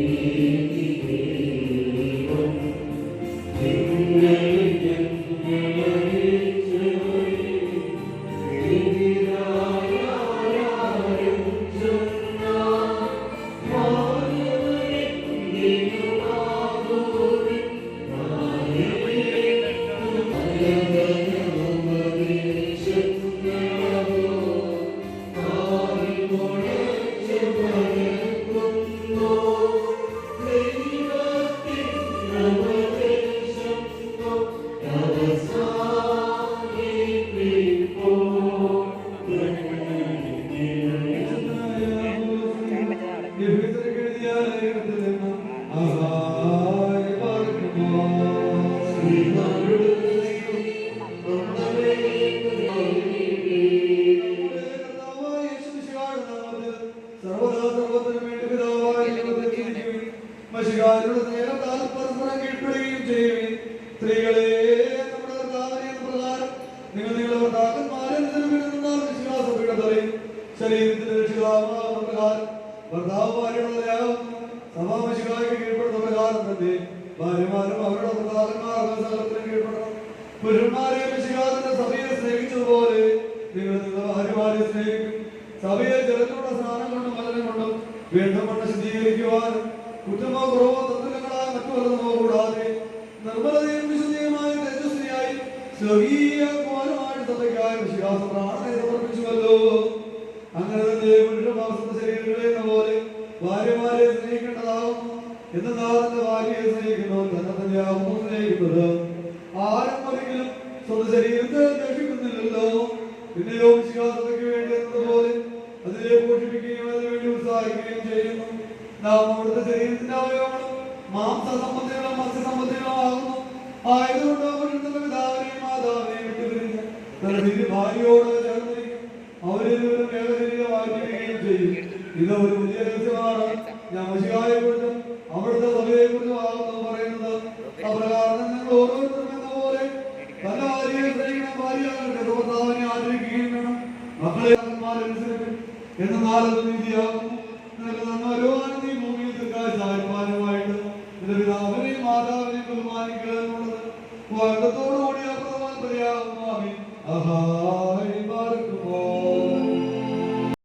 Thank you. ശരീരത്തിന്റെ രക്ഷിതാവാകുന്ന പ്രകാരം ഭർത്താവ് ഭാര്യയുള്ളവരാകുന്നു സഭാമശികായ്ക്ക് കീഴ്പ്പെടുന്ന പ്രകാരം തന്നെ ഭാര്യമാരും അവരുടെ സകലത്തിനും കീഴ്പ്പെടണം. പുരുഷന്മാരെ മിശികാതിന്റെ സഭയെ സ്നേഹിച്ചതുപോലെ നിങ്ങൾ നിങ്ങളുടെ ഭാര്യമാരെ സ്നേഹിക്കും. സഭയെ ജലത്തിലുള്ള സ്നാനം കൊണ്ടും മലനം കൊണ്ടും വീണ്ടും കൊണ്ട് ശുദ്ധീകരിക്കുവാനും കുറ്റമോ കുറവോ തന്ത്രങ്ങളായ മറ്റു വല്ലതുമോ കൂടാതെ നിർമ്മലതയും വിശുദ്ധിയുമായ തേജസ്വിയായി സ്വർഗീയ കുമാരമായ സഭയ്ക്കായി വിശ്വാസ പ്രാണനെ സമർപ്പിച്ചുവല്ലോ ഭാര്യമാരെ സ്നേഹിക്കേണ്ടതാകുന്നു. എന്ന് നാഥന്റെ ഭാര്യയെ സ്നേഹിക്കുന്നവൻ തന്നെ തന്നെയാകുന്നു സ്നേഹിക്കുന്നത്. ആരും ഒരിക്കലും സ്വന്തം ശരീരത്തെ രക്ഷിക്കുന്നില്ലല്ലോ പിന്നെ വിശ്വാസതയ്ക്ക് വേണ്ടി എന്നതുപോലെ അതിനെ പോഷിപ്പിക്കുകയും അതിനു വേണ്ടി ഉത്സാഹിക്കുകയും ചെയ്യുന്നു. നാം അവിടുത്തെ ശരീരത്തിന്റെ അവയവങ്ങളും മാംസ സംബന്ധികളും മത്സ്യ ആകുന്നു. ആയതുകൊണ്ട് അവരുടെ പിതാവിനെയും മാതാവിനെയും വിട്ടുപിരിഞ്ഞ് തന്റെ ഭാര്യയോട് ചേർന്നിരിക്കും. അവരിരുവരും ഏകശരീരമായിരിക്കുകയും ചെയ്യും. ഇത് ഒരു മക്കളെ അനുസരിക്കും എന്നാലും നീതിയാകുന്നു നന്നാരോഗാനീ ഭൂമിയിൽ തൃക്കായി സാഹിപ്പാനുമായിട്ട് നിന്റെ പിതാവിനെയും മാതാവിനെയും ബഹുമാനിക്കുക എന്നുള്ളത് വാഗത്തോടുകൂടി അപ്രമാൻ പറയാകുന്നു ആമീൻ. ആഹാ